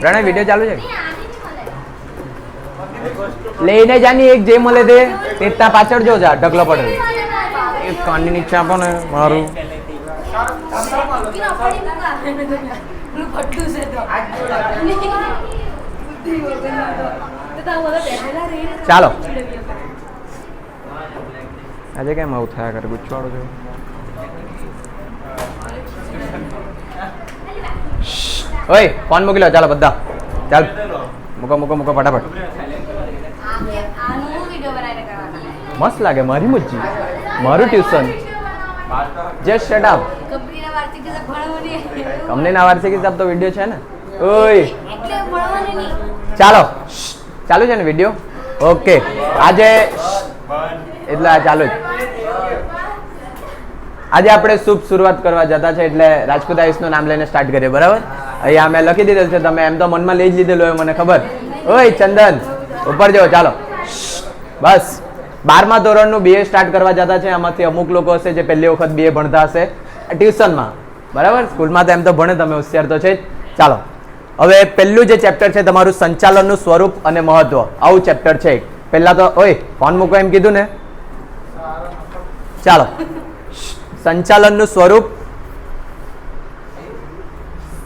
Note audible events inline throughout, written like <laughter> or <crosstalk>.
પ્રણય video ચાલુ છે? લઈને જાની એક જે મળે તે, તેતા પાછળ જો જા, ઢગલો પડે. એક કાનની નીચે આપો ને, મારું. ચાલો. આજે કેમ આવું થયા કરે? ગુચ્છવાડો છો. ઓય ફોન મૂકી લો ચાલો બધા. ચાલ. મૂકો મૂકો મૂકો ફટાફટ. મસ્ત લાગે મારી મુચ્છી મારું ટ્યુશન. જસ્ટ શટ અપ કંપનીના વાર્ષિક હિસાબ તો વીડિયો છે ને? ઓય. ચાલો. ચાલુ છે ને વીડિયો? ઓકે. આજે એટલે આ ચાલુ જ. આજે આપણે શુભ શરૂઆત કરવા જતા છે એટલે રાજપૂત આયુષનું નામ લઈને સ્ટાર્ટ કરીએ બરાબર? અહીંયા મેં લખી દીધેલ છે, તમે એમ તો મનમાં લઈ જ લીધેલું હોય મને ખબર. ઓય, ચંદન, ઉપર જાઓ, ચાલો. બસ. બારમા ધોરણનું બીએ સ્ટાર્ટ કરવા જતા છે, આમાંથી અમુક લોકો હશે જે પહેલી વખત બીએ ભણતા હશે. ટ્યુશનમાં. બરાબર? સ્કૂલમાં તો એમ તો ભણે, તમે હોશિયાર તો છે ચાલો. હવે પહેલું જે ચેપ્ટર છે, તમારું સંચાલનનું સ્વરૂપ અને મહત્વ. આવું ચેપ્ટર છે પહેલાં તો, ઓય, ફોન મૂકો એમ કીધું ને. ચાલો. સંચાલનનું સ્વરૂપ.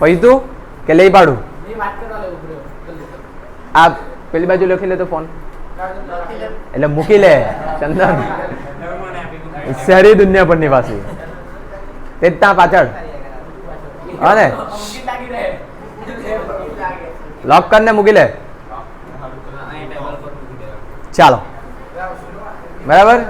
પૈતું. કે લઈ પાડું? આ પેલી બાજુ લખી લે તો ફોન. એટલે મૂકી લે ચંદન. શહેરી દુનિયા પરની પાછી તે ત્યાં પાછળ. હા ને? લોક કરીને મૂકી લે. ચાલો. બરાબર?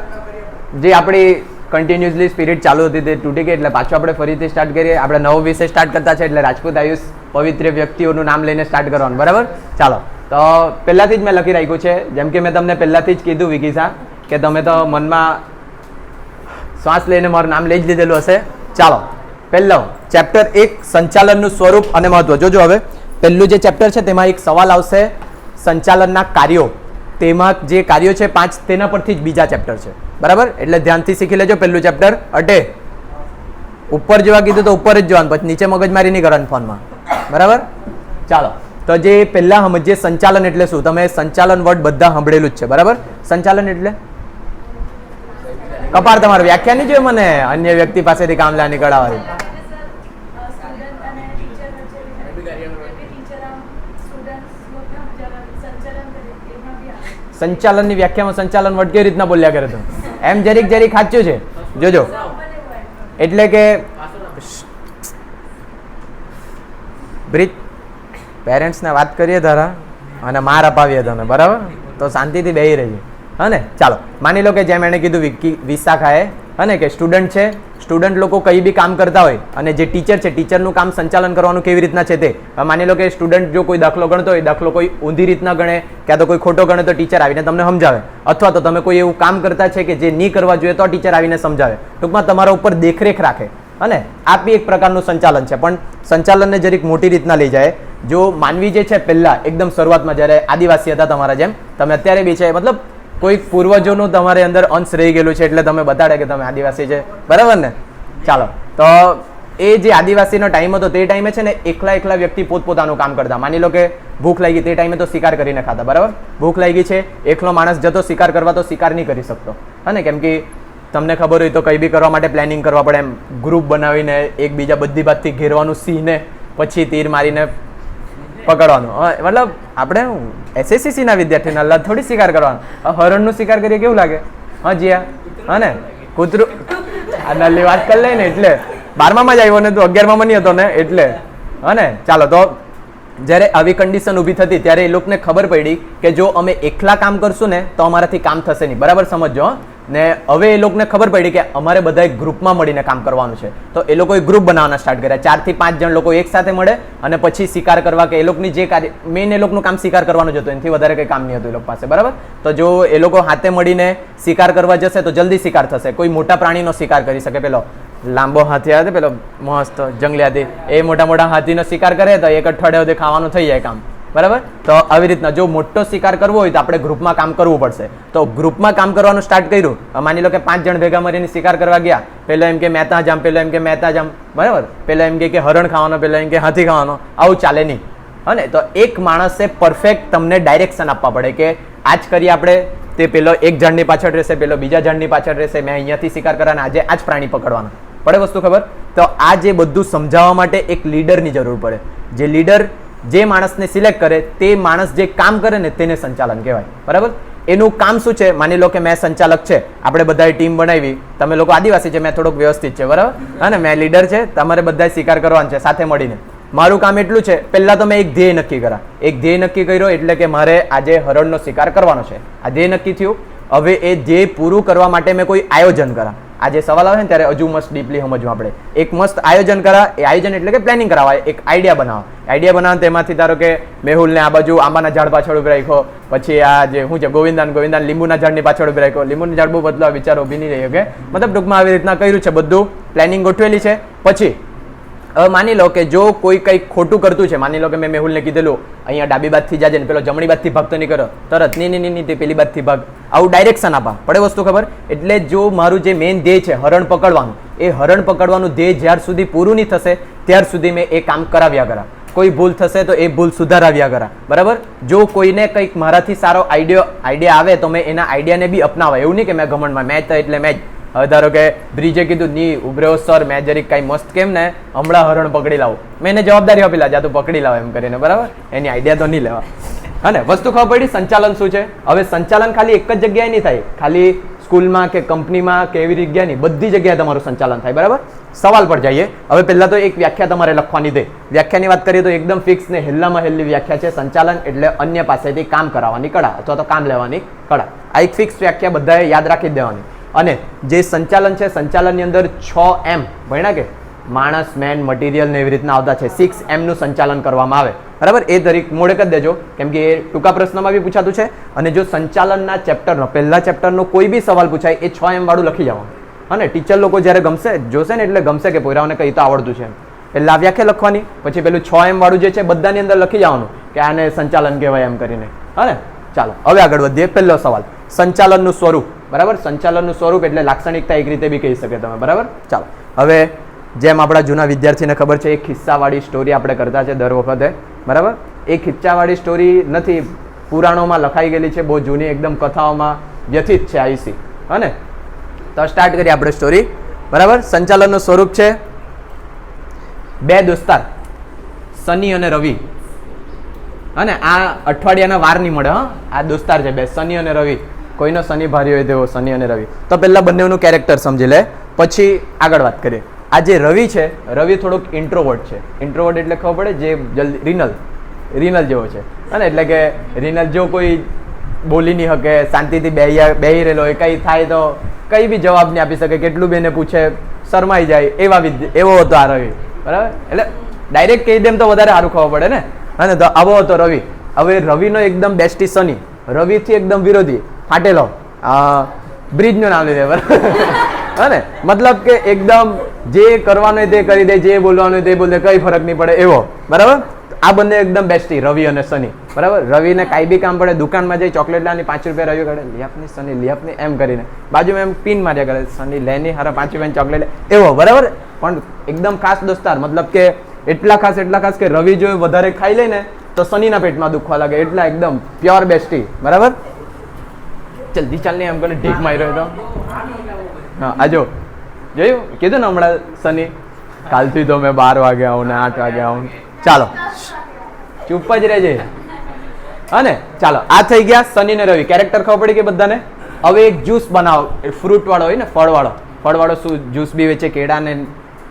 જે આપણી કન્ટિન્યુઅસલી સ્પિરિટ ચાલુ હતી, તે તૂટી ગઈ એટલે પાછું આપણે ફરીથી સ્ટાર્ટ કરીએ. આપણે નવો વિષય સ્ટાર્ટ કરતા છે એટલે રાજપૂત આયુષ પવિત્ર વ્યક્તિઓનું નામ લઈને સ્ટાર્ટ કરવાનું, બરાબર? ચાલો, તો પહેલાંથી જ મેં લખી રાખ્યું છે. જેમ કે મેં તમને પહેલાંથી જ કીધું વિકિસા કે તમે તો મનમાં શ્વાસ લઈને મારું નામ લઈ જ લીધેલું હશે. ચાલો, પહેલો ચેપ્ટર એક, સંચાલનનું સ્વરૂપ અને મહત્વ. જોજો હવે, પહેલું જે ચેપ્ટર છે, તેમાં એક સવાલ આવશે સંચાલનના કાર્યો. તેમાં જે કાર્યો છે, પાંચ, તેના પરથી જ બીજા ચેપ્ટર છે. બરાબર? એટલે ધ્યાનથી શીખી લેજો પહેલું ચેપ્ટર અટે ઉપર જોવા કીધું તો ઉપર જ જોવાનું, પછી નીચે મગજમારી નહીં કરવાની ફોનમાં. બરાબર? ચાલો. તો જે પહેલાં સમજીએ સંચાલન એટલે શું? તમે સંચાલન વર્ડ બધા સાંભળેલું જ છે. બરાબર? સંચાલન એટલે? કપાળ તમારું વ્યાખ્યા નહીં જોઈએ મને? અન્ય વ્યક્તિ પાસેથી કામ લા નીકળાવાની સંચાલનની વ્યાખ્યામાં સંચાલન વર્ડ કેવી રીતના બોલ્યા કરે તો એમ જરીક જરીક સાચું છે. જોજો. એટલે કે બ્રિજ પેરેન્ટ્સને વાત કરીએ તારા અને માર અપાવીએ તમે બરાબર? તો શાંતિથી બેહી રહીએ. હા ને? ચાલો. માની લો કે જેમ એણે કીધું વિકી વિશાખાએ હા ને કે સ્ટુડન્ટ છે સ્ટુડન્ટ લોકો કંઈ બી કામ કરતા હોય અને જે ટીચર છે ટીચરનું કામ સંચાલન કરવાનું કેવી રીતના છે તે? માની લો કે સ્ટુડન્ટ જો કોઈ દાખલો ગણતો હોય, દાખલો કોઈ ઊંધી રીતના ગણે, ક્યાં તો કોઈ ખોટો ગણે તો ટીચર આવીને તમને સમજાવે. અથવા તો તમે કોઈ એવું કામ કરતા છે કે જે નહીં કરવા જોઈએ તો ટીચર આવીને સમજાવે. ટૂંકમાં તમારા ઉપર દેખરેખ રાખે. અને આ બી એક પ્રકારનું સંચાલન છે. પણ સંચાલનને જરીક મોટી રીતના લઈ જાય. જો માનવી જે છે, પહેલાં એકદમ શરૂઆતમાં જ્યારે આદિવાસી હતા તમારા જેમ, તમે અત્યારે બી છે, મતલબ કોઈ પૂર્વજોનું તમારી અંદર અંશ રહી ગયેલું છે એટલે તમે બતાડે કે તમે આદિવાસી છે. બરાબર ને? ચાલો. તો એ જે આદિવાસીનો ટાઈમ હતો તે ટાઈમે છે ને એકલા એકલા વ્યક્તિ પોતપોતાનું કામ કરતા. માની લો કે ભૂખ લાગી તે ટાઈમે તો શિકાર કરીને ખાતા, બરાબર? ભૂખ લાગી છે, એકલો માણસ જતો શિકાર કરવા તો શિકાર નહીં કરી શકતો. હા કેમ કે તમને ખબર હોય તો કંઈ બી કરવા માટે પ્લાનિંગ કરવા પડે એમ. ગ્રુપ બનાવીને એકબીજા બધી બાજથી ઘેરવાનું સિંહને પછી તીર મારીને પકડવાનું. મતલબ આપણે એસએસસીસી ના વિદ્યાર્થીને અલ્લાહ થોડી શિકાર કરવાનો. હરણનું શિકાર કરીએ કેવું લાગે? હા, જીયા? હા ને? કૂતરું? નલ્લી વાત કરી લઈ ને એટલે. બારમામાં જ આવ્યો ને તું, અગિયારમાં નહીં હતો ને એટલે. હા ને? ચાલો, તો જ્યારે આવી કન્ડિશન ઊભી થતી, ત્યારે એ લોકોને ખબર પડી કે જો અમે એકલા કામ કરશું ને, તો અમારાથી કામ થશે નહીં. બરાબર સમજો હો? ને હવે એ લોકોને ખબર પડી કે અમારે બધાએ ગ્રુપમાં મળીને કામ કરવાનું છે. તો એ લોકોએ ગ્રુપ બનાવવાના સ્ટાર્ટ કર્યા. ચારથી પાંચ જણ લોકો એક સાથે મળે અને પછી શિકાર કરવા કે એ લોકોની જે કાર્ય, મેઇન એ લોકોનું કામ શિકાર કરવાનું જ હતું. એનાથી વધારે કંઈ કામ નહીં હતું એ લોકો પાસે. બરાબર? તો જો એ લોકો હાથે મળીને શિકાર કરવા જશે તો જલ્દી શિકાર થશે. કોઈ મોટા પ્રાણીનો શિકાર કરી શકે. પેલો લાંબો હાથી આવે પેલો મસ્ત જંગલી હાથી. એ મોટા મોટા હાથીનો શિકાર કરે તો એક અઠવાડિયા સુધી ખાવાનું થઈ જાય કામ. બરાબર? તો આવી રીતના જો મોટો શિકાર કરવો હોય તો આપણે ગ્રુપમાં કામ કરવું પડશે. તો ગ્રુપમાં કામ કરવાનું સ્ટાર્ટ કર્યું. માની લો કે પાંચ જણ ભેગા મળીને શિકાર કરવા ગયા. પહેલાં એમ કે મહેતા જામ પહેલાં એમ કે મહેતા જામ બરાબર? પહેલાં એમ કે કે હરણ ખાવાનો, પહેલાં એમ કે હાથી ખાવાનો. આવું ચાલે નહીં. હને? તો એક માણસે પરફેક્ટ તમને ડાયરેક્શન આપવા પડે કે આજ કરીએ આપણે, તે પેલો એક જણની પાછળ રહેશે, પેલો બીજા જણની પાછળ રહેશે, મેં અહીંયાથી શિકાર કરવાના, આજે આ જ પ્રાણી પકડવાનો. પડે વસ્તુ ખબર? તો આ જે બધું સમજાવવા માટે એક લીડરની જરૂર પડે. જે લીડર જે માણસને સિલેક્ટ કરે તે માણસ જે કામ કરે ને તેને સંચાલન કહેવાય. બરાબર? એનું કામ શું છે? માની લો કે મેં સંચાલક છે. આપણે બધાએ ટીમ બનાવી. તમે લોકો આદિવાસી છે, મેં થોડોક વ્યવસ્થિત છે, બરાબર? હા ને? મેં લીડર છે. તમારે બધાએ સ્વીકાર કરવાનો છે, સાથે મળીને. મારું કામ એટલું છે, પહેલાં તો મેં એક ધ્યેય નક્કી કરા. એક ધ્યેય નક્કી કર્યો એટલે કે મારે આજે હરણનો શિકાર કરવાનો છે. આ ધ્યેય નક્કી થયું. હવે એ ધ્યેય પૂરું કરવા માટે મેં કોઈ આયોજન કરા. આ જે સવાલ આવે ને, ત્યારે હજુ મસ્ત ડીપલી સમજવું આપણે. એક મસ્ત આયોજન કરા, એ આયોજન એટલે કે પ્લાનિંગ કરાવવા, એક આઈડિયા બનાવો આઈડિયા બનાવો તેમાંથી ધારો કે મેહુલને આ બાજુ આંબાના ઝાડ પાછળ ઊભી રાખ્યો, પછી આ જે શું છે, ગોવિંદાન ગોવિંદાન લીંબુના ઝાડની પાછળ ઊભી રાખ્યો. લીંબુનું ઝાડ બહુ બદલાવ, વિચારો ઊભી નહીં રહ્યો કે મતલબ ટૂંકમાં આવી રીતના કર્યું છે બધું પ્લાનિંગ ગોઠવેલી છે. પછી માની લો કે જો કોઈ કંઈક ખોટું કરતું છે, માની લો કે મેં મેહુલને કીધેલું, અહીંયા ડાબી બાજથી જાજે ને પેલો જમણી બાજથી ભાગતો નહીં કરો. તરત, ની ની ની તે પેલી બાજથી ભાગ. આવું ડાયરેક્શન આપા. પડે વસ્તુ ખબર? એટલે જો મારું જે મેઇન ધ્યેય છે, હરણ પકડવાનું, એ હરણ પકડવાનું ધ્યેય જ્યાર સુધી પૂરું નહીં થશે, ત્યાર સુધી મેં એ કામ કરાવ્યા કરા. કોઈ ભૂલ થશે તો એ ભૂલ સુધારાવ્યા કરા. બરાબર? જો કોઈને કંઈક મારાથી સારો આઈડિયો આઈડિયા આવે તો મેં એના આઈડિયાને બી અપનાવા એવું નહીં કે મેં ઘમંડમાં મેચ તો એટલે મેચ હવે ધારો કે બ્રિજે કીધું ની ઉભર્યો સર, મેં જરીક કાંઈ મસ્ત કેમ ને? હમણાં હરણ પકડી લાવો. મેં એને જવાબદારી આપેલા જા, તું પકડી લાવ, એમ કરીને, બરાબર? એની આઈડિયા તો નહીં લેવા. અને વસ્તુ ખબર પડી? સંચાલન શું છે? હવે સંચાલન ખાલી એક જ જગ્યાએ નહીં થાય. ખાલી સ્કૂલમાં કે કંપનીમાં કે એવી જગ્યા નહીં બધી જગ્યાએ તમારું સંચાલન થાય, બરાબર? સવાલ પર જઈએ. હવે પહેલાં તો એક વ્યાખ્યા તમારે લખવાની દે. વ્યાખ્યાની વાત કરીએ તો એકદમ ફિક્સ ને હેલ્લામાં હેલ્લી વ્યાખ્યા છે. સંચાલન એટલે અન્ય પાસેથી કામ કરાવવાની કળા, અથવા તો કામ લેવાની કળા. આ એક ફિક્સ વ્યાખ્યા બધાએ યાદ રાખી દેવાની. અને જે સંચાલન છે, સંચાલનની અંદર છ એમ ભણ્યા કે? માણસ મેન મટીરિયલ ને એવી રીતના આવતા છે. સિક્સ એમનું સંચાલન કરવામાં આવે. બરાબર? એ દરેક મોડે કરી દેજો. કેમ કે એ ટૂંકા પ્રશ્નમાં બી પૂછાતું છે. અને જો સંચાલનના ચેપ્ટરનો પહેલા ચેપ્ટરનો કોઈ બી સવાલ પૂછાય, એ છ એમ વાળું લખી જવાનું અને ટીચર લોકો જ્યારે ગમશે, જોશે ને એટલે ગમશે કે પોયરાઓને કંઈ તો આવડતું છે એટલે આ વ્યાખ્યા લખવાની? પછી પેલું છ એમ વાળું જે છે, બધાની અંદર લખી જવાનું કે આને સંચાલન કહેવાય એમ કરીને. હા ને? ચાલો, હવે આગળ વધીએ. પહેલો સવાલ. સંચાલનનું સ્વરૂપ. બરાબર? સંચાલનનું સ્વરૂપ એટલે લાક્ષણિકતા એક રીતે બી કહી શકે તમે, બરાબર? ચાલો. હવે જેમ આપણા જૂના વિદ્યાર્થીને ખબર છે, એક ખિસ્સાવાળી સ્ટોરી આપણે કરતા છે દર વખતે, બરાબર? એ ખિસ્સાવાળી સ્ટોરી નથી, પુરાણોમાં લખાઈ ગયેલી છે, બહુ જૂની, એકદમ કથાઓમાં વ્યથિત છે આઈસી હને તો સ્ટાર્ટ કરીએ આપણે સ્ટોરી બરાબર? સંચાલનનું સ્વરૂપ છે, બે દોસ્તાર સની અને રવિ. અને આ અઠવાડિયાના વાર નહીં મળે, હા. આ દોસ્તાર છે, બે સની અને રવિ. કોઈનો શનિ ભારી હોય તેવો શનિ અને રવિ. તો પહેલાં બંનેનું કેરેક્ટર સમજી લે. પછી આગળ વાત કરીએ. આ જે રવિ છે, રવિ થોડોક ઇન્ટ્રોવર્ટ છે. ઇન્ટ્રોવર્ટ એટલે ખબર પડે જે જલ્દી, રિનલ. રિનલ જેવો છે. અને એટલે કે રિનલ જો કોઈ બોલી નહીં શકે, શાંતિથી બેહી બેહી રહેલો હોય, કંઈ થાય તો કંઈ બી જવાબ નહીં આપી શકે, કેટલું બેને પૂછે, શરમાઈ જાય, એવા એવો હતો આ રવિ. બરાબર? એટલે ડાયરેક્ટ કહી દેમ તો વધારે સારું ખબર પડે ને? અને તો આવો હતો રવિ. હવે રવિનો એકદમ બેસ્ટી શનિ. રવિથી એકદમ વિરોધી. ફાટેલો. બ્રિજનું નામ લીધે બરાબર હા ને? મતલબ કે એકદમ જે કરવાનું હોય તે કરી દે જે બોલવાનું હોય તે બોલ કઈ ફરક નહીં પડે એવો. બરાબર? આ બંને એકદમ બેસ્ટી રવિ અને સની બરાબર? રવિને કાંઈ બી કામ પડે દુકાનમાં જઈ ચોકલેટ લાની પાંચ રૂપિયા રવિ કરે લિયાપની સની લિયાપની એમ કરીને. બાજુમાં એમ પિન માર્યા કરે સની લેની હારા પાંચ રૂપિયાની ચોકલેટ એવો બરાબર? પણ એકદમ ખાસ દોસ્તાર મતલબ કે એટલા ખાસ એટલા ખાસ કે રવિ જો વધારે ખાઈ લે ને તો સનીના પેટમાં દુખવા લાગે. એટલા એકદમ પ્યોર બેસ્ટી બરાબર? જલ્દી ચાલ એમ કરીને ઢીક માર્યો તો હા આજો જોયું? કીધું ને હમણાં શનિ? કાલથી તો મેં બાર વાગે આવું ને આઠ વાગે આવું. ચાલો. ચૂપ જ રહેજે. હા ને, ચાલો, આ થઈ ગયા શનિ ને રવિ. કેરેક્ટર ખબર પડી કે બધાને? હવે એક જ્યુસ બનાવો. ફ્રૂટ વાળો હોય ને, ફળ વાળો. ફળ વાળો શું જ્યુસ બી વેચે, કેળા ને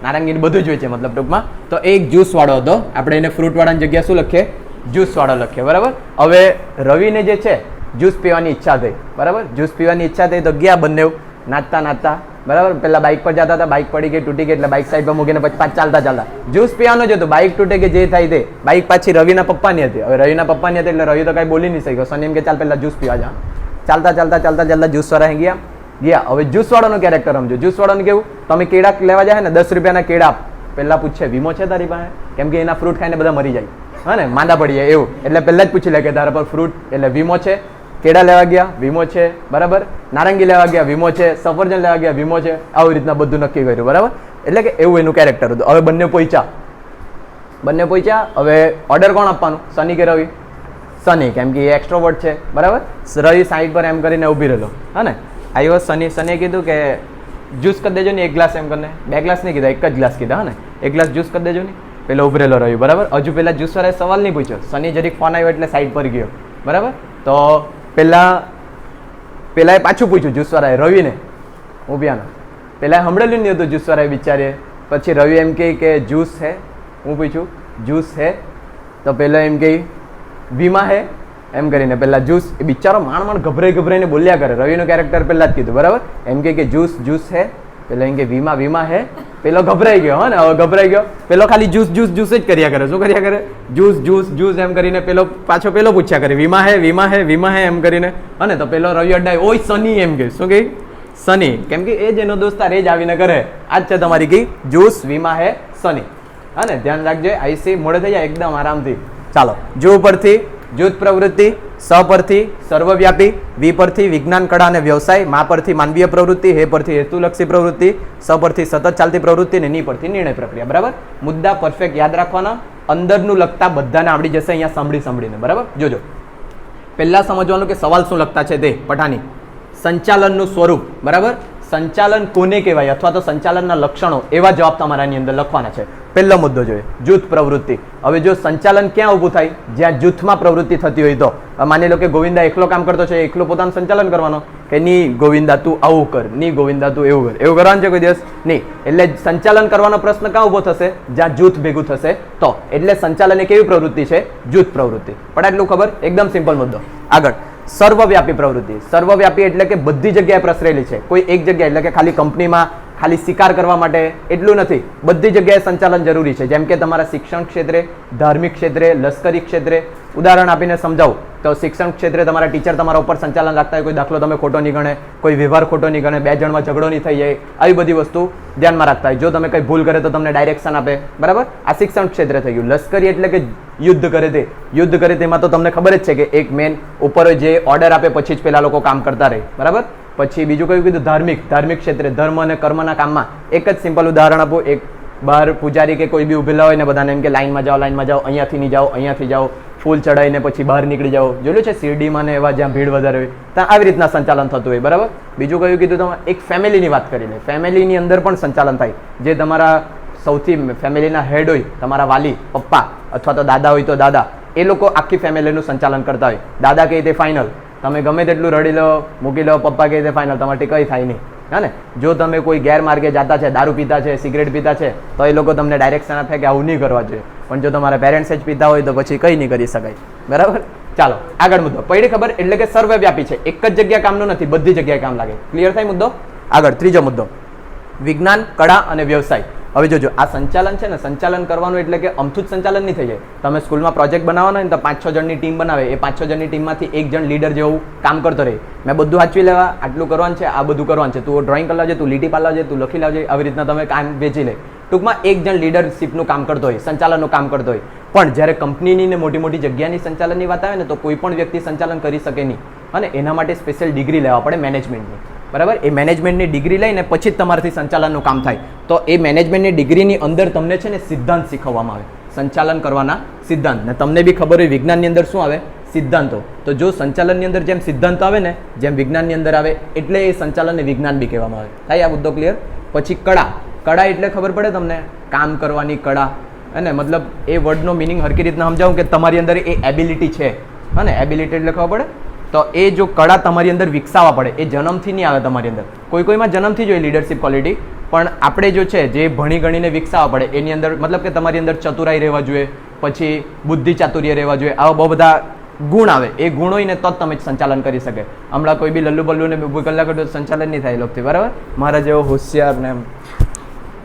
નારંગી બધું જ વેચે મતલબ ટૂંકમાં. તો એક જ્યુસ વાળો હતો. આપણે એને ફ્રૂટ વાળાની જગ્યા શું લખીએ? જ્યુસ વાળો લખીએ, બરાબર? હવે રવિને જે છે જ્યુસ પીવાની ઈચ્છા થઈ. બરાબર? જ્યુસ પીવાની ઈચ્છા થઈ તો ગયા બંને નાચતા નાચતા. બરાબર? પહેલાં બાઇક પર જતા હતા. બાઇક પડી ગઈ, તૂટી ગઈ એટલે બાઇક સાઈડ પર મૂકીને પછી પાછા ચાલતા ચાલતા. જ્યુસ પીવાનો જ હતો. બાઇક તૂટે કે જે થાય તે. બાઇક પાછી રવિના પપ્પાની હતી. હવે રવિના પપ્પાની હતી એટલે રવિ તો કાંઈ બોલી નહીં શક્યો. સની એમ કે ચાલ પહેલાં જ્યુસ પીવા જા. ચાલતા ચાલતા ચાલતા ચાલતા જ્યુસ વાળા ગયા. ગયા. હવે જ્યુસવાળાનું કેરેક્ટર સમજો. જ્યુસવાળાનું કેવું? તમે કેળા લેવા જાય ને, દસ રૂપિયાના કેળા પહેલાં પૂછે, વીમો છે તારી પાસે? કેમ કે એના ફ્રૂટ ખાઈને બધા મરી જાય. હા ને? માંદા પડી જાય. એવું. એટલે પહેલાં જ પૂછી લે કે, તારા પર ફ્રૂટ એટલે વીમો છે? કેળા લેવા ગયા? વીમો છે. બરાબર? નારંગી લેવા ગયા, વીમો છે. સફરજન લેવા ગયા, વીમો છે. આવી રીતના બધું નક્કી કર્યું, બરાબર? એટલે કે એવું એનું કેરેક્ટર હતું. હવે બંને પહોંચ્યા બંને પહોંચ્યા હવે ઓર્ડર કોણ આપવાનું? શનિ કે રવિ? શનિ, કેમ કે એ એક્સ્ટ્રોવર્ટ છે. બરાબર? રવિ સાઈડ પર એમ કરીને ઊભી રહેલો. હા ને? આવ્યો સની શનિએ કીધું કે જ્યુસ કરી દેજો ને એક ગ્લાસ એમ કરીને. બે ગ્લાસ નહીં કીધા, એક જ ગ્લાસ કીધા. હા ને? એક ગ્લાસ જ્યુસ કરી દેજો ને. પેલો ઉભરેલો રહ્યો બરાબર? હજુ પેલા જ્યુસ વાળાએ સવાલ નહીં પૂછ્યો. શનિ જરીક ફોન આવ્યો એટલે સાઈડ પર ગયો. બરાબર? તો પેલા એ પાછું પૂછ્યું જ્યુસ વાળાએ રવિને ઉભ્યાનો પહેલાં સાંભળેલું નહીં હતું જ્યુસ વિચારીએ. પછી રવિ એમ કહે કે જ્યુસ હે. હું પૂછ્યું જ્યુસ હે? તો પહેલાં એમ કહે, વીમા હે? એમ કરીને પહેલાં જ્યુસ એ બિચારો માણ માણ ગભરાઈ ગભરાઈને બોલ્યા કરે. રવિનું કેરેક્ટર પહેલાં જ કીધું, બરાબર? એમ કહે કે જ્યુસ જ્યુસ હે? પેલો એમ કે વીમા વીમા હે? પેલો ગભરાઈ ગયો, હા ને? હવે ગભરાઈ ગયો. પેલો ખાલી જ્યુસ જ્યુસ જ્યુસ જ કર્યા કરે. શું કર્યા કરે? જ્યુસ જ્યુસ જ્યુસ એમ કરીને પેલો પાછો પેલો પૂછ્યા કરે વીમા હે વીમા હે વીમા હે, એમ કરીને. અને તો પેલો રવિ અડ્ડાએ, ઓય, સની, એમ કે. શું કહી? સની. કેમ કે એ જ એનો દોસ્તાર એ જ આવીને કરે. આજ છે તમારી કઈ જ્યુસ વીમા હે, સની. અને ધ્યાન રાખજો, આઈસી મોડે થઈ જાય, એકદમ આરામથી. ચાલો જો ઉપરથી જૂથ પ્રવૃત્તિ. સ પરથી સર્વવ્યાપી, વી પરથી વિજ્ઞાન, કળા અને વ્યવસાય, મા પરથી માનવીય પ્રવૃત્તિ, હે પરથી હેતુલક્ષી પ્રવૃત્તિ, સ પરથી સતત ચાલતી પ્રવૃત્તિ અને ની પરથી નિર્ણય પ્રક્રિયા. બરાબર? મુદ્દા પરફેક્ટ યાદ રાખવાના. અંદરનું લખતા બધાને આવડી જશે, અહીંયા સાંભળી સાંભળીને. બરાબર? જોજો. પહેલાં સમજવાનું કે સવાલ શું લખતા છે તે, પઠાની. સંચાલનનું સ્વરૂપ. બરાબર? સંચાલન કોને કહેવાય અથવા તો સંચાલનના લક્ષણો એવા જવાબ તમારાની અંદર લખવાના છે. પહેલો મુદ્દો જોઈએ, જૂથ પ્રવૃત્તિ. હવે જો સંચાલન ક્યાં ઊભું થાય? જ્યાં જૂથમાં પ્રવૃત્તિ થતી હોય તો. માની લો કે ગોવિંદા એકલો કામ કરતો છે એકલો પોતાનું સંચાલન કરવાનો. કે ની ગોવિંદા તું આવું કર, ની ગોવિંદા તું એવું કર. એવું કરવાનું છે કોઈ દિવસ? નહીં. એટલે સંચાલન કરવાનો પ્રશ્ન ક્યાં ઊભો થશે? જ્યાં જૂથ ભેગું થશે. તો. એટલે સંચાલન એ કેવી પ્રવૃત્તિ છે? જૂથ પ્રવૃત્તિ. પણ એટલું ખબર? એકદમ સિમ્પલ મુદ્દો. આગળ. સર્વવ્યાપી પ્રવૃત્તિ. સર્વવ્યાપી એટલે કે બધી જગ્યાએ પ્રસરેલી છે. કોઈ એક જગ્યાએ, એટલે કે ખાલી કંપનીમાં ખાલી શિકાર કરવા માટે એટલું નથી. બધી જગ્યાએ સંચાલન જરૂરી છે. જેમ કે તમારા શિક્ષણ ક્ષેત્રે, ધાર્મિક ક્ષેત્રે, લશ્કરી ક્ષેત્રે ઉદાહરણ આપીને સમજાવું. તો શિક્ષણ ક્ષેત્રે તમારા ટીચર તમારા ઉપર સંચાલન રાખતા હોય, કોઈ દાખલો તમે ખોટો નહીં ગણે, કોઈ વ્યવહાર ખોટો નહીં ગણે, બે જણમાં ઝઘડો નહીં થઈ જાય, આવી બધી વસ્તુ ધ્યાનમાં રાખતા હોય. જો તમે કંઈ ભૂલ કરે તો તમને ડાયરેક્શન આપે. બરાબર? આ શિક્ષણ ક્ષેત્રે થઈ ગયું. લશ્કરી એટલે કે યુદ્ધ કરે તે. યુદ્ધ કરે તેમાં તો તમને ખબર જ છે કે એક મેન ઉપર જે ઓર્ડર આપે, પછી જ પેલા લોકો કામ કરતા રહે. બરાબર? પછી બીજું કયું કીધું? ધાર્મિક. ધાર્મિક ક્ષેત્રે ધર્મ અને કર્મના કામમાં એક જ સિમ્પલ ઉદાહરણ આપું. એક બહાર પૂજારી કે કોઈ બી ઉભેલા હોય ને બધાને એમ કે લાઈનમાં જાઓ લાઈનમાં જાઓ, અહીંયાથી નહીં જાઓ, અહીંયાથી જાઓ. ફૂલ ચડાવીને પછી બહાર નીકળી જાઓ. જોયું છે શિરડીમાં ને એવા જ્યાં ભીડ વધારે હોય, ત્યાં આવી રીતના સંચાલન થતું હોય, બરાબર? બીજું કયું કીધું તમે? એક ફેમિલીની વાત કરી લે ફેમિલીની અંદર પણ સંચાલન થાય. જે તમારા સૌથી ફેમિલીના હેડ હોય, તમારા વાલી, પપ્પા અથવા તો દાદા હોય તો દાદા, એ લોકો આખી ફેમિલીનું સંચાલન કરતા હોય. દાદા કહે તે ફાઇનલ તમે ગમે તેટલું રડી લો, મૂકી લો, પપ્પા કહે તે ફાઇનલ તમારી કંઈ થાય નહીં. હા ને? જો તમે કોઈ ગેરમાર્ગે જતા છે, દારૂ પીતા છે, સિગરેટ પીતા છે, તો એ લોકો તમને ડાયરેક્શન આપે કે આવું નહીં કરવા જોઈએ. પણ જો તમારા પેરેન્ટ્સ જ પીતા હોય તો પછી કંઈ નહીં કરી શકાય. બરાબર? ચાલો, આગળ મુદ્દો. પડી ખબર એટલે કે સર્વવ્યાપી છે. એક જ જગ્યા કામનું નથી, બધી જગ્યાએ કામ લાગે. ક્લિયર થાય મુદ્દો? આગળ, ત્રીજો મુદ્દો. વિજ્ઞાન, કળા અને વ્યવસાય. હવે જોજો, આ સંચાલન છે ને, સંચાલન કરવાનું એટલે કે અમથું જ સંચાલન નહીં થઈ જાય. તમે સ્કૂલમાં પ્રોજેક્ટ બનાવવાનો ને, તો પાંચ છ જણની ટીમ બનાવે. એ પાંચ છ જણની ટીમમાંથી એક જણ લીડર જેવું કામ કરતો રહે. મેં બધું વાંચવી લેવા, આટલું કરવાનું છે, આ બધું કરવાનું છે. તું ડ્રોઈંગ કરી લાવજે તું લીટી પાડ લાવજે તું લખી લાવજે, આવી રીતના તમે કામ વેચી લે. ટૂંકમાં એક જણ લીડરશીપનું કામ કરતો હોય, સંચાલનનું કામ કરતો હોય. પણ જ્યારે કંપનીની ને મોટી મોટી જગ્યાની સંચાલનની વાત આવે ને, તો કોઈ પણ વ્યક્તિ સંચાલન કરી શકે નહીં. અને એના માટે સ્પેશિયલ ડિગ્રી લેવા પડે મેનેજમેન્ટની બરાબર? એ મેનેજમેન્ટની ડિગ્રી લઈને પછી જ તમારાથી સંચાલનનું કામ થાય. તો એ મેનેજમેન્ટની ડિગ્રીની અંદર તમને છે ને સિદ્ધાંત શીખવવામાં આવે. સંચાલન કરવાના સિદ્ધાંત. ને તમને બી ખબર હોય વિજ્ઞાનની અંદર શું આવે? સિદ્ધાંતો. તો જો સંચાલનની અંદર જેમ સિદ્ધાંતો આવે ને, જેમ વિજ્ઞાનની અંદર આવે, એટલે એ સંચાલનને વિજ્ઞાન બી કહેવામાં આવે. થાય આ મુદ્દો ક્લિયર પછી કળા. કળા એટલે ખબર પડે તમને? કામ કરવાની કળા. અને મતલબ એ વર્ડનો મિનિંગ હરકી રીતના સમજાવું કે તમારી અંદર એ એબિલિટી છે. હા ને? એબિલિટી એટલે ખબર પડે? તો એ જો કળા તમારી અંદર વિકસાવવા પડે, એ જન્મથી નહીં આવે તમારી અંદર. કોઈ કોઈમાં જન્મથી જો હોય લીડરશિપ ક્વોલિટી પણ આપણે જો છે, જે ભણી ગણીને વિકસાવવા પડે, એની અંદર મતલબ કે તમારી અંદર ચતુરાઈ રહેવા જોઈએ, પછી બુદ્ધિ ચાતુર્ય રહેવા જોઈએ, આવા બહુ બધા ગુણ આવે, એ ગુણ હોય ને તો જ તમે સંચાલન કરી શકે. હમણાં કોઈ બી લલ્લુ બલ્લુ ને બે કલાક સંચાલન નહીં થાય એ લોકોથી બરાબર? મારા જેવો હોશિયાર ને એમ.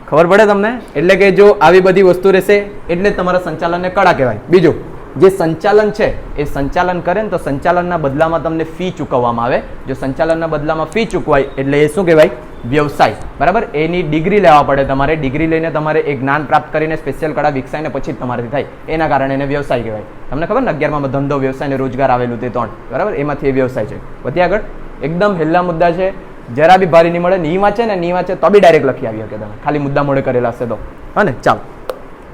ખબર પડે તમને? એટલે કે જો આવી બધી વસ્તુ રહેશે, એટલે તમારા સંચાલનને કળા કહેવાય. બીજું જે સંચાલન છે, એ સંચાલન કરે ને તો સંચાલનના બદલામાં તમને ફી ચૂકવવામાં આવે. જો સંચાલનના બદલામાં ફી ચૂકવાય, એટલે એ શું કહેવાય? વ્યવસાય. બરાબર? એની ડિગ્રી લેવા પડે તમારે. ડિગ્રી લઈને તમારે એ જ્ઞાન પ્રાપ્ત કરીને સ્પેશિયલ કળા વિકસાવીને પછી જ તમારાથી થાય. એના કારણે એને વ્યવસાય કહેવાય. તમને ખબર ને અગિયારમાં ધંધો વ્યવસાય અને રોજગાર આવેલું તે ત્રણ. બરાબર? એમાંથી એ વ્યવસાય છે. વધી આગળ. એકદમ હેલ્લા મુદ્દા છે. જરા બી ભારી નહીં મળે. નહીં વાંચે ને નહીં વાંચે તો બી ડાયરેક્ટ લખી આવી શકે તમે. ખાલી મુદ્દા મોડે કરેલા હશે તો. હા ને? ચાલો.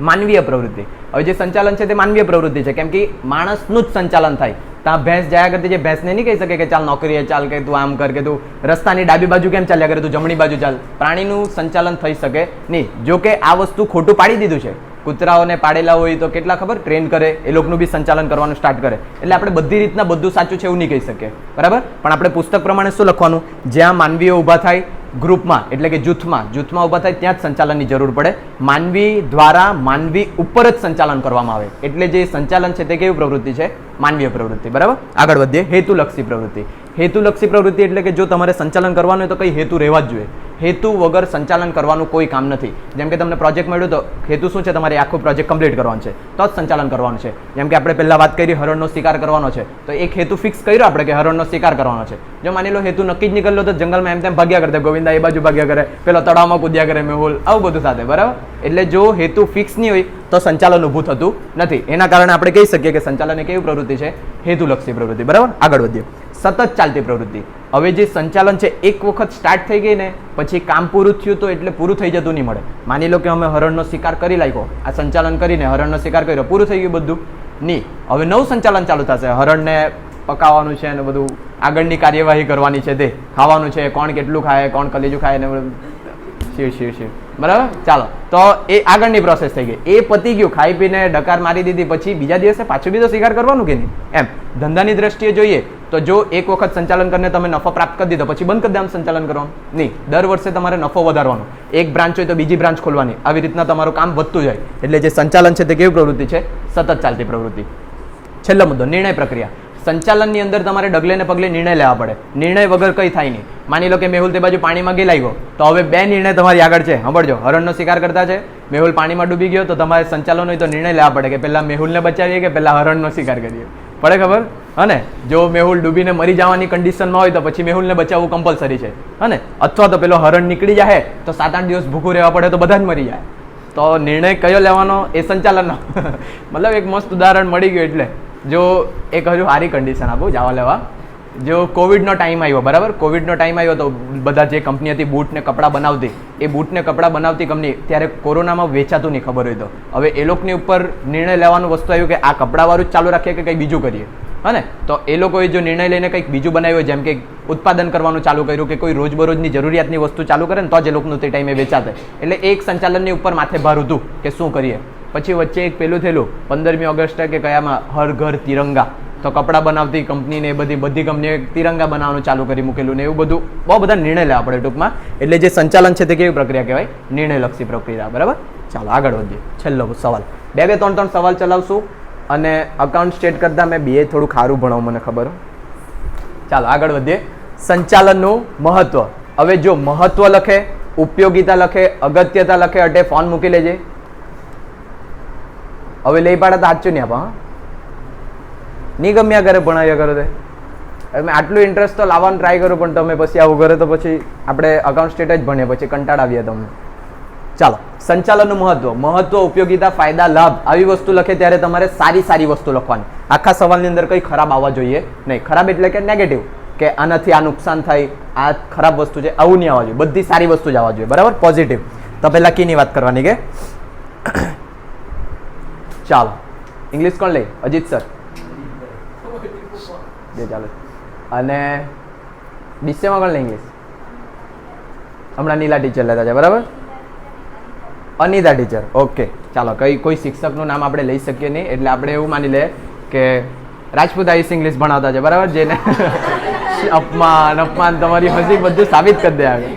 માનવીય પ્રવૃત્તિ. હવે જે સંચાલન છે તે માનવીય પ્રવૃત્તિ છે. કેમ કે માણસનું જ સંચાલન થાય. ત્યાં ભેંસ જાયા કરતી જે ભેંસને નહીં કહી શકે કે ચાલ નોકરીએ ચાલ કે તું આમ કર કે તું રસ્તાની ડાબી બાજુ કેમ ચાલ્યા કરે? તું જમણી બાજુ ચાલ. પ્રાણીનું સંચાલન થઈ શકે નહીં. જો કે આ વસ્તુ ખોટું પાડી દીધું છે. કૂતરાઓને પાડેલા હોય તો કેટલા ખબર? ટ્રેન કરે, એ લોકોનું બી સંચાલન કરવાનું સ્ટાર્ટ કરે. એટલે આપણે બધી રીતના બધું સાચું છે એવું નહીં કહી શકીએ. બરાબર? પણ આપણે પુસ્તક પ્રમાણે શું લખવાનું? જ્યાં માનવીઓ ઊભા થાય ગ્રુપમાં, એટલે કે જૂથમાં. જૂથમાં ઊભા થાય ત્યાં જ સંચાલનની જરૂર પડે. માનવી દ્વારા માનવી ઉપર જ સંચાલન કરવામાં આવે. એટલે જે સંચાલન છે તે કેવી પ્રવૃત્તિ છે? માનવીય પ્રવૃત્તિ. બરાબર? આગળ વધીએ. હેતુલક્ષી પ્રવૃત્તિ. હેતુલક્ષી પ્રવૃત્તિ એટલે કે જો તમારે સંચાલન કરવાનું હોય તો કઈ હેતુ રહેવા જ જોઈએ. હેતુ વગર સંચાલન કરવાનું કોઈ કામ નથી. જેમ કે તમને પ્રોજેક્ટ મળ્યું તો હેતુ શું છે? તમારે આખો પ્રોજેક્ટ કમ્પ્લીટ કરવાનો છે. તો જ સંચાલન કરવાનું છે. જેમ કે આપણે પહેલાં વાત કરી હરણનો શિકાર કરવાનો છે. તો એક હેતુ ફિક્સ કર્યો આપણે કે હરણનો શિકાર કરવાનો છે. જો માની લો હેતુ નક્કી જ નીકળ્યો તો જંગલમાં એમ તેમ ભાગ્યા કરતા ગોવિંદા એ બાજુ ભાગ્યા કરે, પેલો તળાવમાં કૂદ્યા કરે, મેહુલ, આવું બધું સાથે, બરાબર? એટલે જો હેતુ ફિક્સ નહીં હોય તો સંચાલન ઊભું થતું નથી. એના કારણે આપણે કહી શકીએ કે સંચાલન એ કેવી પ્રવૃત્તિ છે? હેતુલક્ષી પ્રવૃત્તિ, બરાબર? આગળ વધીએ. સતત ચાલતી પ્રવૃત્તિ. હવે જે સંચાલન છે, એક વખત સ્ટાર્ટ થઈ ગઈ ને, પછી કામ પૂરું થયું તો એટલે પૂરું થઈ જતું નહીં મળે. માની લો કે અમે હરણનો શિકાર કરી લાગ્યો. આ સંચાલન કરીને હરણનો શિકાર કર્યો, પૂરું થઈ ગયું બધું? નહીં. હવે નવું સંચાલન ચાલુ થશે. હરણને પકાવવાનું છે અને બધું. આગળની કાર્યવાહી કરવાની છે તે. ખાવાનું છે, કોણ કેટલું ખાય, કોણ કલેજું ખાય ને શિવ શિવ શિવ બરાબર? ચાલો. તો એ આગળની પ્રોસેસ થઈ ગઈ. એ પતી ગયું. ખાઈ પીને ડકાર મારી દીધી. પછી બીજા દિવસે પાછું બી તો શિકાર કરવાનું કે નહીં? એમ. ધંધાની દ્રષ્ટિએ જોઈએ તો જો એક વખત સંચાલન કરીને તમે નફો પ્રાપ્ત કરી દીધો, પછી બંધ કરી દેવાનું સંચાલન કરવાનું. નહીં. દર વર્ષે તમારે નફો વધારવાનો. એક બ્રાન્ચ હોય તો બીજી બ્રાન્ચ ખોલવાની. આવી રીતના તમારું કામ વધતું જાય. એટલે જે સંચાલન છે તે કેવી પ્રવૃત્તિ છે? સતત ચાલતી પ્રવૃત્તિ. છેલ્લો મુદ્દો, નિર્ણય પ્રક્રિયા. સંચાલનની અંદર તમારે ડગલે ને પગલે નિર્ણય લેવા પડે. નિર્ણય વગર કંઈ થાય નહીં. માની લો કે મેહુલ તે બાજુ પાણીમાં ગેલાઈ ગયો તો હવે બે નિર્ણય તમારી આગળ છે. સાંભળજો હરણનો શિકાર કરતા છે. મેહુલ પાણીમાં ડૂબી ગયો, તો તમારે સંચાલન હોય તો નિર્ણય લેવા પડે કે પહેલાં મેહુલને બચાવીએ કે પહેલાં હરણનો શિકાર કરીએ. પડે ખબર? હને જો મેહુલ ડૂબીને મરી જવાની કન્ડિશનમાં હોય તો પછી મેહુલને બચાવવું કમ્પલસરી છે. હને અથવા તો પેલો હરણ નીકળી જાય તો સાત આઠ દિવસ ભૂખું રહેવા પડે તો બધા જ મરી જાય. તો નિર્ણય કયો લેવાનો? એ સંચાલનનો. <laughs> મતલબ એક મસ્ત ઉદાહરણ મળી ગયું એટલે. જો એક હજુ સારી કન્ડિશન આપું, જવા લેવા. જો કોવિડનો ટાઈમ આવ્યો, બરાબર? કોવિડનો ટાઈમ આવ્યો તો બધા જે કંપની હતી બૂટને કપડાં બનાવતી, એ બૂટને કપડાં બનાવતી કંપની ત્યારે કોરોનામાં વેચાતું નહીં ખબર હોય તો. હવે એ લોકોની ઉપર નિર્ણય લેવાનું વસ્તુ આવ્યું કે આ કપડાવાળું જ ચાલુ રાખીએ કે કંઈ બીજું કરીએ? હને તો એ લોકોએ જો નિર્ણય લઈને કંઈક બીજું બનાવ્યું, જેમ કે ઉત્પાદન કરવાનું ચાલુ કર્યું કે કોઈ રોજબરોજની જરૂરિયાતની વસ્તુ ચાલુ કરે ને તો જ એ લોકોનું તે ટાઈમે વેચાતે એટલે એક સંચાલનની ઉપર માથે ભાર હતું કે શું કરીએ? પછી વચ્ચે એક પેલું થયેલું, પંદરમી ઓગસ્ટે કે કયામાં? હર ઘર તિરંગા. તો કપડાં બનાવતી કંપનીને એ બધી બધી કંપનીએ તિરંગા બનાવવાનું ચાલુ કરી મૂકેલું ને એવું બધું બહુ બધા નિર્ણય લેવા પડે ટૂંકમાં. એટલે જે સંચાલન છે તે કેવી પ્રક્રિયા કહેવાય? નિર્ણયલક્ષી પ્રક્રિયા, બરાબર? ચાલો આગળ વધીએ. છેલ્લો સવાલ. બે બે ત્રણ ત્રણ સવાલ ચલાવશું અને અકાઉન્ટ સ્ટેટ કરતાં મેં બીએ થોડું ખારું ભણાવું, મને ખબર ચાલો આગળ વધીએ. સંચાલનનું મહત્વ. હવે જો મહત્વ લખે, ઉપયોગિતા લખે, અગત્યતા લખે, અટે ફોન મૂકી લેજે. હવે લઈ પાડે તો સાચું નહીં આપા હા? નહીં ગમ્યા કરે ભણાવ્યા કરો તે? તમે આટલું ઇન્ટરેસ્ટ તો લાવવાનું ટ્રાય કરો, પણ તમે પછી આવું કરે તો પછી આપણે અકાઉન્ટ સ્ટેટ જ ભણીએ, પછી કંટાળ આવીએ તમને. ચાલો, સંચાલનનું મહત્વ. મહત્વ, ઉપયોગીતા, ફાયદા, લાભ, આવી વસ્તુ લખે ત્યારે તમારે સારી સારી વસ્તુ લખવાની. આખા સવાલની અંદર કંઈ ખરાબ આવવા જોઈએ નહીં. ખરાબ એટલે કે નેગેટિવ કે આનાથી આ નુકસાન થાય, આ ખરાબ વસ્તુ છે, આવું નહીં આવવા જોઈએ. બધી સારી વસ્તુ જ આવવા જોઈએ, બરાબર? પોઝિટિવ તો પહેલાં કીની વાત કરવાની કે? ચાલો. ઇંગ્લિશ કોણ લે? અજીત સર બે ચાલો અને ડિસ્સેમાં લે ઇંગ્લિશ હમણાં નીલા ટીચર લેતા છે બરાબર? અનિતા ટીચર ઓકે ચાલો કઈ કોઈ શિક્ષકનું નામ આપણે લઈ શકીએ નહીં એટલે આપણે એવું માની લે કે રાજપૂત આઈસ ઇંગ્લિશ ભણાવતા છે બરાબર? જેને <laughs> અપમાન અપમાન તમારી હજી બધું સાબિત કરી દે આવે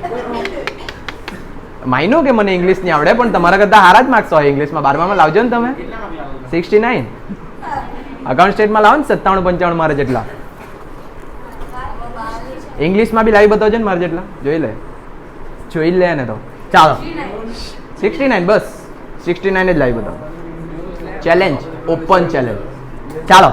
માયનો કે મને ઇંગ્લિશ નહીં આવડે પણ તમારા કરતાં હારા જ માર્ક્સ હોય ઇંગ્લિશમાં બારમામાં લાવજો ને તમે. સિક્સટી નાઇન અકાઉન્ટ સ્ટેટમાં લાવો ને સત્તાણું પંચાણું મારે જેટલા. ઇંગ્લિશમાં બી લાવી બતાવજો ને મારે જેટલા. જોઈ લે. જોઈ લે ને તો. ચાલો. સિક્સટી નાઇન બસ. સિક્સટી નાઇન જ લાવી બતાવો. ચેલેન્જ ઓપન ચેલેન્જ ચાલો.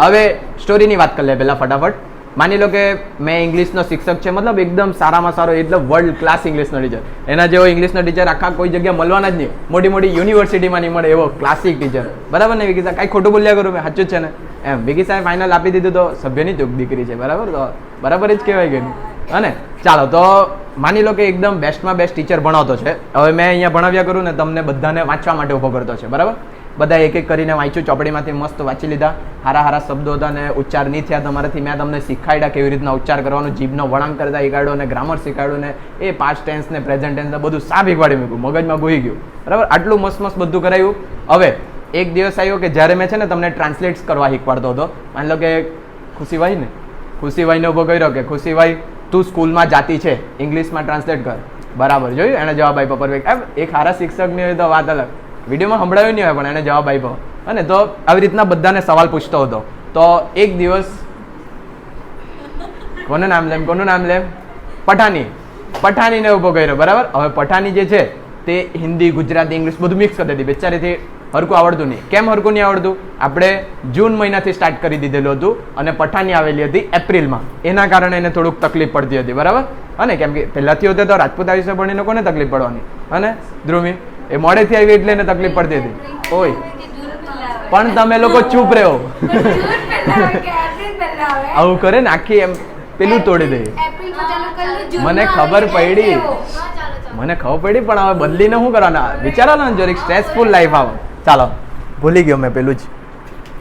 હવે સ્ટોરીની વાત કરી લે પહેલાં ફટાફટ. માની લો કે મેં ઇંગ્લિશનો શિક્ષક છે, મતલબ એકદમ સારામાં સારો, એટલે વર્લ્ડ ક્લાસ ઇંગ્લિશનો ટીચર એના જેવો ઇંગ્લિશનો ટીચર આખા કોઈ જગ્યાએ મળવાના જ નહીં. મોટી મોટી યુનિવર્સિટીમાં નહીં મળે એવો ક્લાસિક ટીચર બરાબર ને, વિકી સાહેબ? કાંઈ ખોટું બોલ્યા કરું મેં, સાચું છે ને? એમ, વિકી સાહેબ ફાઇનલ આપી દીધું તો સભ્યની ચૂક દીકરી છે, બરાબર? તો બરાબર જ કહેવાય ગયું અને ચાલો, તો માની લો કે એકદમ બેસ્ટમાં બેસ્ટ ટીચર ભણાવતો છે. હવે મેં અહીંયા ભણાવ્યા કરું ને, તમને બધાને વાંચવા માટે ઊભો કરતો છે, બરાબર? બધા એક એક કરીને વાંચ્યું, ચોપડીમાંથી મસ્ત વાંચી લીધા. હારા હારા શબ્દો હતા અને ઉચ્ચાર નહીં થયા તમારાથી. મેં તમને શીખાડ્યા કેવી રીતના ઉચ્ચાર કરવાનો, જીભનો વળાંક કરતા શીખાડ્યો અને ગ્રામર શીખાડ્યું ને એ પાસ્ટ ટેન્સ ને પ્રેઝન્ટ ટેન્સ બધું સાફ શીખવાડી મૂક્યું, મગજમાં બોઈ ગયું. બરાબર? આટલું મસ્ત મસ્ત બધું કરાયું. હવે, એક દિવસ આવ્યો કે જ્યારે મેં છે ને તમને ટ્રાન્સલેટ કરવા શીખવાડતો હતો, માની લો કે ખુશીભાઈ ને ખુશીભાઈને ઊભો કર્યો કે ખુશીભાઈ તું સ્કૂલમાં જાતી છે ઇંગ્લિશમાં ટ્રાન્સલેટ કર. બરાબર, જોયું? એને જવાબ આપ્યો, પરફેક્ટ. એમ, એક સારા શિક્ષકની હોય તો વાત અલગ. વિડીયોમાં સંભળાયું નહીં હોય, પણ એને જવાબ આપ્યો. અને તો આવી રીતના બધાને સવાલ પૂછતો હતો. તો એક દિવસ, કોનું નામ લેમ, કોનું નામ લેમ? પઠાની. પઠાનીને ઊભો કર્યો, બરાબર? હવે પઠાની જે છે, તે હિન્દી, ગુજરાતી, ઇંગ્લિશ બધું મિક્સ કરી દીધી. બેચારીથી હરકું આવડતું નહીં. કેમ હરકું નહીં આવડતું? આપણે જૂન મહિનાથી સ્ટાર્ટ કરી દીધેલું હતું અને પઠાની આવેલી હતી એપ્રિલમાં. એના કારણે એને થોડુંક તકલીફ પડતી હતી, બરાબર? અને કેમ કે પહેલાંથી હોતે તો રાજપૂત આયુષ્ય એને કોને તકલીફ પડવાની. અને ધ્રુવી એ મોડેથી આવી એટલે એને તકલીફ પડતી હતી. ઓય. પણ તમે લોકો ચૂપ રહ્યો. આવું કરે ને આખી એમ પેલું તોડી દે. મને ખબર પડી. મને ખબર પડી, પણ હવે બદલીને શું કરવાના? વિચારો ને જરીક સ્ટ્રેસફુલ લાઈફ આવે. ચાલો, ભૂલી ગયો મેં પેલું જ.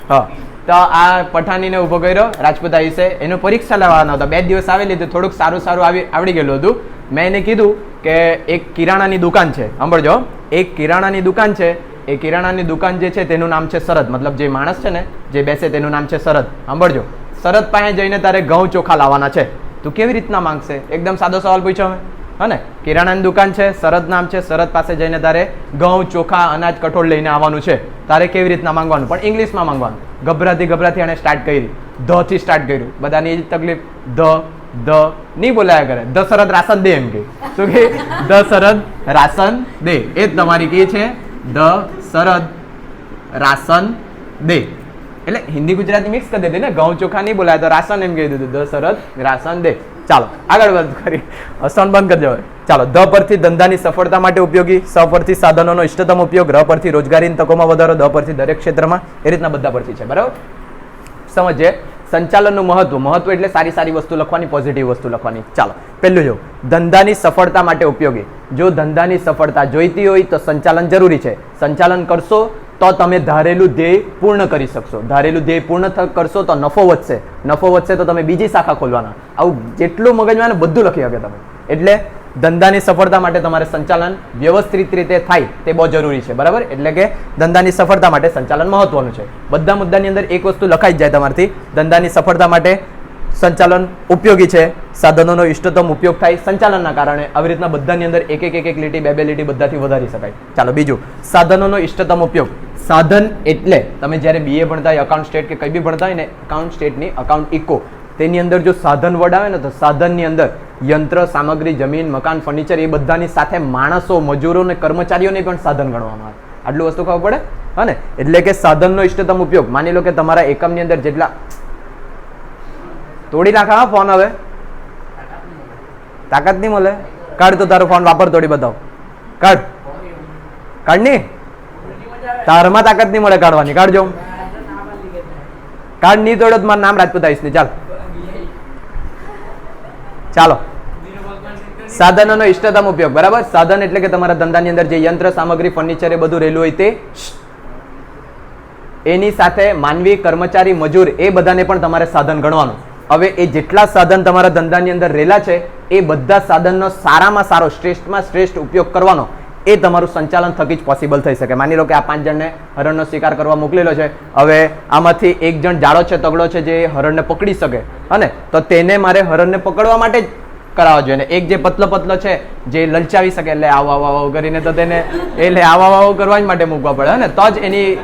હા. તો આ પઠાણીને ઊભો કર્યો, રાજપૂત આવીશે એનું પરીક્ષા લેવાનો હતો. બે દિવસ આવેલી હતી. થોડુંક સારું સારું આવી, આવડી ગયેલું હતું. મેં એને કીધું કે એક કિરાણાની દુકાન છે. સાંભળજો. એક કિરાણાની દુકાન છે. એ કિરાણાની દુકાન જે છે તેનું નામ છે શરદ મતલબ જે માણસ છે ને, જે બેસે તેનું નામ છે શરદ સાંભળજો. શરદ પાસે જઈને તારે ઘઉં ચોખા લાવવાના છે. તું કેવી રીતના માંગશે? એકદમ સાદો સવાલ પૂછ્યો મેં હને? કિરાણાની દુકાન છે શરદ નામ છે શરદ પાસે જઈને તારે ઘઉં, ચોખા, અનાજ, કઠોળ લઈને આવવાનું છે. તારે કેવી રીતના માંગવાનું? પણ ઇંગ્લિશમાં માંગવાનું. ગભરાતી ગભરાતી એણે સ્ટાર્ટ કરી. ધથી સ્ટાર્ટ કર્યું. બધાની એ જ તકલીફ? ધ. ધ નહીં બોલાયા કરે. ધ શરદ રાશન દે એમ કે. શું કે ધ શરદ રાશન દે. એ જ તમારી કે છે ધ શરદ રાશન દે. એટલે હિન્દી ગુજરાતી મિક્સ કરી દીધી ને? ઘઉં ચોખા નહીં બોલાય તો રાશન એમ કહી દીધું. દ શરદ રાશન દે. ચાલો, આગળ વાત કરી હસવાનું બંધ કરી દેવા ચાલો, ધ પરથી ધંધાની સફળતા માટે ઉપયોગી, સ પરથી સાધનોનો ઇષ્ટતમ ઉપયોગ, ર પરથી રોજગારીની તકોમાં વધારો, દ પરથી દરેક ક્ષેત્રમાં. એ રીતના બધા પરથી છે. બરાબર? સમજીએ? સંચાલનનું મહત્વ. મહત્વ એટલે સારી સારી વસ્તુ લખવાની પોઝિટિવ વસ્તુ લખવાની. ચાલો, પહેલું જો, ધંધાની સફળતા માટે ઉપયોગી. જો ધંધાની સફળતા જોઈતી હોય તો સંચાલન જરૂરી છે. સંચાલન કરશો તો તમે ધારેલું ધ્યેય પૂર્ણ કરી શકશો. ધારેલું ધ્યેય પૂર્ણ કરશો તો નફો વધશે. નફો વધશે તો તમે બીજી શાખા ખોલવાના. આવું જેટલું મગજમાં બધું લખી શકે તમે. એટલે ધંધાની સફળતા માટે તમારે સંચાલન વ્યવસ્થિત રીતે થાય તે બહુ જરૂરી છે, બરાબર? એટલે કે ધંધાની સફળતા માટે સંચાલન મહત્વનું છે. બધા મુદ્દાની અંદર એક વસ્તુ લખાઈ જાય તમારથી. ધંધાની સફળતા માટે સંચાલન ઉપયોગી છે, સાધનોનો ઇષ્ટતમ ઉપયોગ થાય સંચાલનના કારણે. આવી રીતના બધાની અંદર એક એક એક એક લીટી, બે બે લીટી બધાથી વધારી શકાય. ચાલો, બીજું. સાધનોનો ઇષ્ટતમ ઉપયોગ. સાધન એટલે તમે જ્યારે બીએ ભણતા હોય અકાઉન્ટ સ્ટેટ કે કંઈ બી ભણતા હોય ને અકાઉન્ટ સ્ટેટની અકાઉન્ટ ઇકો તેની અંદર જો સાધન વર્ડ આવે ને તો સાધનની અંદર યંત્ર, સામગ્રી, જમીન, મકાન ફર્નિચર એ બધાની સાથે માણસો, મજૂરો અને કર્મચારીઓને પણ સાધન ગણવામાં આવે. આટલું વસ્તુ ખબર પડે? હા એટલે કે સાધનનો ઇષ્ટતમ ઉપયોગ. માની લો કે તમારા એકમની અંદર જેટલા તોડી નાખા ફોન હવે. તાકાત નહીં મળે? કાઢ તો તારો ફોન વાપર તોડી બતાવ. કાઢ. કાઢ નહીં? તારમાં તાકાત નહીં મળે કાઢવાની. કાઢજો. કાઢ નહીં તોડો મારું નામ રાજપૂત આવીશ ને. ચાલ. ચાલો. સાધનોનો ઇષ્ટતમ ઉપયોગ, બરાબર? સાધન એટલે કે તમારા ધંધાની અંદર જે યંત્ર, સામગ્રી ફર્નિચર એ બધું રહેલું હોય તે એની સાથે માનવી, કર્મચારી, મજૂર એ બધાને પણ તમારે સાધન ગણવાનું. હવે એ જેટલા સાધન તમારા ધંધાની અંદર રહેલા છે, એ બધા સાધનનો સારામાં સારો, શ્રેષ્ઠમાં શ્રેષ્ઠ ઉપયોગ કરવાનો. એ તમારું સંચાલન થકી જ પોસિબલ થઈ શકે. માની લો કે આ પાંચ જણને હરણનો શિકાર કરવા મોકલેલો છે. હવે આમાંથી એક જણ જાડો છે, તગડો છે જે હરણને પકડી શકે. અને તો તેને મારે હરણને પકડવા માટે જ કરાવવા જોઈએ. એક જે પતલો પતલો છે જે લલચાવી શકે, એટલે આવો આવો આવો કરીને તો તેને એટલે આવો આવો કરવા જ માટે મૂકવા પડે. ને તો જ એની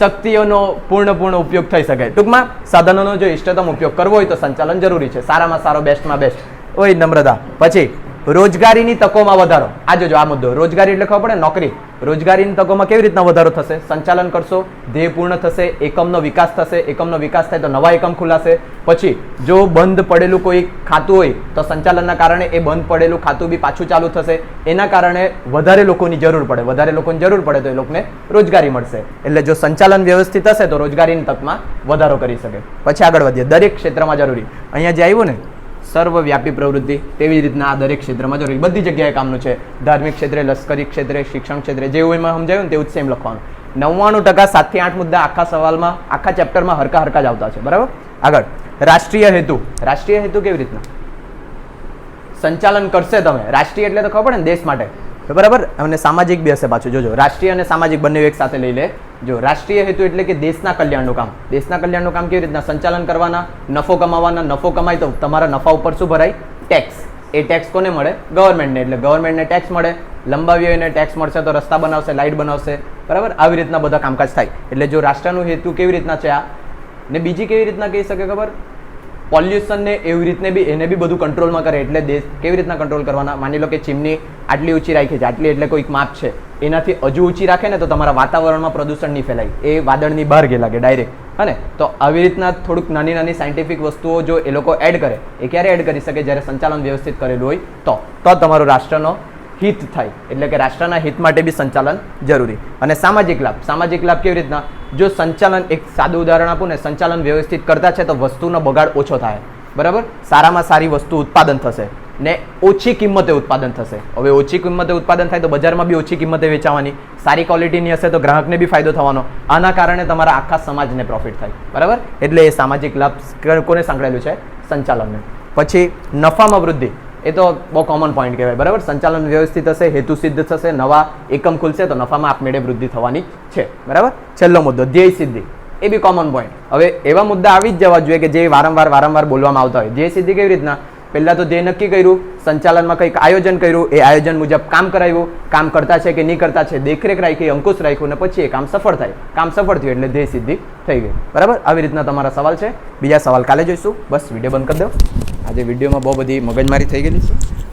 શક્તિઓનો પૂર્ણપૂર્ણ ઉપયોગ થઈ શકે. ટૂંકમાં સાધનોનો જો ઇષ્ટતમ ઉપયોગ કરવો હોય તો સંચાલન જરૂરી છે. સારામાં સારો બેસ્ટમાં બેસ્ટ ઓય નમ્રતા. પછી રોજગારીની તકોમાં વધારો. આ જોજો, આ મુદ્દો. રોજગારી એટલે ખબર પડે? નોકરી. રોજગારીની તકોમાં કેવી રીતના વધારો થશે? સંચાલન કરશો, ધ્યેય પૂર્ણ થશે, એકમનો વિકાસ થશે, એકમનો વિકાસ થાય તો નવા એકમ ખુલાશે. પછી, જો બંધ પડેલું કોઈ ખાતું હોય, તો સંચાલનના કારણે એ બંધ પડેલું ખાતું બી પાછું ચાલુ થશે. એના કારણે વધારે લોકોની જરૂર પડે. વધારે લોકોની જરૂર પડે તો એ લોકોને રોજગારી મળશે. એટલે જો સંચાલન વ્યવસ્થિત હશે તો રોજગારીની તકમાં વધારો કરી શકે. પછી આગળ વધીએ. દરેક ક્ષેત્રમાં જરૂરી. અહીંયા જે આવ્યું ને સર્વવ્યાપી પ્રવૃત્તિ તેવી જ રીતના આ દરેક ક્ષેત્રમાં જરૂરી. બધી જગ્યાએ કામનું છે. ધાર્મિક ક્ષેત્રે, લશ્કરી ક્ષેત્રે, શિક્ષણ ક્ષેત્રે જેવું એમાં સમજાયું ને તેવું જ સેમ લખવાનું. નવ્વાણું ટકા સાતથી આઠ મુદ્દા આખા સવાલમાં, આખા ચેપ્ટરમાં હરકા હરકા જ આવતા છે. બરાબર? આગળ. રાષ્ટ્રીય હેતુ. રાષ્ટ્રીય હેતુ કેવી રીતના? સંચાલન કરશે તમે. રાષ્ટ્રીય એટલે તો ખબર ને દેશ માટે. તો બરાબર? અને સામાજિક બી હશે પાછું. જોજો, રાષ્ટ્રીય અને સામાજિક બંને એક સાથે લઈ લે. જો, રાષ્ટ્રીય હેતુ એટલે કે દેશના કલ્યાણનું કામ. દેશના કલ્યાણનું કામ કેવી રીતના? સંચાલન કરવાના, નફો કમાવાના. નફો કમાય તો તમારા નફા ઉપર શું ભરાય? ટેક્સ. એ ટેક્સ કોને મળે? ગવર્મેન્ટને. એટલે ગવર્મેન્ટને ટેક્સ મળે. લંબાવી એને ટેક્સ મળશે તો રસ્તા બનાવશે, લાઇટ બનાવશે. બરાબર? આવી રીતના બધા કામકાજ થાય. એટલે જો રાષ્ટ્રનું હેતુ કેવી રીતના છે આ? ને બીજી કેવી રીતના કહી શકે ખબર? પોલ્યુશનને એવી રીતને બી, એને બી બધું કંટ્રોલમાં કરે એટલે દેશ કેવી રીતના કંટ્રોલ કરવાના? માની લો કે ચીમની આટલી ઊંચી રાખી છે, આટલી એટલે કોઈક માપ છે. એનાથી હજુ ઊંચી રાખે ને તો તમારા વાતાવરણમાં પ્રદૂષણ નહીં ફેલાય. એ વાદળની બહાર ગે લાગે ડાયરેક્ટ હને તો આવી રીતના થોડુંક નાની નાની સાયન્ટિફિક વસ્તુઓ જો એ લોકો એડ કરે, એ ક્યારે એડ કરી શકે? જ્યારે સંચાલન વ્યવસ્થિત કરેલું હોય તો. તો તમારું રાષ્ટ્રનો હિત થાય. એટલે કે રાષ્ટ્રના હિત માટે બી સંચાલન જરૂરી. અને સામાજિક લાભ. સામાજિક લાભ કેવી રીતના? જો સંચાલન, એક સાદું ઉદાહરણ આપું ને, સંચાલન વ્યવસ્થિત કરતા છે તો વસ્તુનો બગાડ ઓછો થાય. બરાબર? સારામાં સારી વસ્તુ ઉત્પાદન થશે ને ઓછી કિંમતે ઉત્પાદન થશે. હવે ઓછી કિંમતે ઉત્પાદન થાય તો બજારમાં બી ઓછી કિંમતે વેચાવાની. સારી ક્વોલિટીની હશે તો ગ્રાહકને બી ફાયદો થવાનો. આના કારણે તમારા આખા સમાજને પ્રોફિટ થાય. બરાબર? એટલે એ સામાજિક લાભ કોને સાંકળેલું છે? સંચાલનને. પછી નફામાં વૃદ્ધિ. એ તો બહુ કોમન પોઈન્ટ કહેવાય, બરાબર? સંચાલન વ્યવસ્થિત હશે, હેતુ સિદ્ધ થશે, નવા એકમ ખુલશે, તો નફામાં આપમેળે વૃદ્ધિ થવાની છે, બરાબર? છેલ્લો મુદ્દો, ધ્યેય સિદ્ધિ, એ બી કોમન પોઈન્ટ હવે એવા મુદ્દા આવી જ જવા જોઈએ કે જે વારંવાર વારંવાર બોલવામાં આવતા હોય. ધ્યેય સિદ્ધિ કેવી રીતના? પહેલા તો ધ્યેય નક્કી કર્યું, સંચાલનમાં કંઈક આયોજન કર્યું, એ આયોજન મુજબ કામ કરાવ્યું કામ કરતા છે કે નહીં કરતા છે, દેખરેખ રાખી, અંકુશ રાખ્યું ને પછી એ કામ સફળ થાય. કામ સફળ થયું એટલે ધ્યેય સિદ્ધિ થઈ ગઈ. બરાબર? આવી રીતના તમારા સવાલ છે. બીજા સવાલ કાલે જોઈશું. બસ, વીડિયો બંધ કરી દો. આજે વિડીયોમાં બહુ બધી મગજમારી થઈ ગયેલી છે.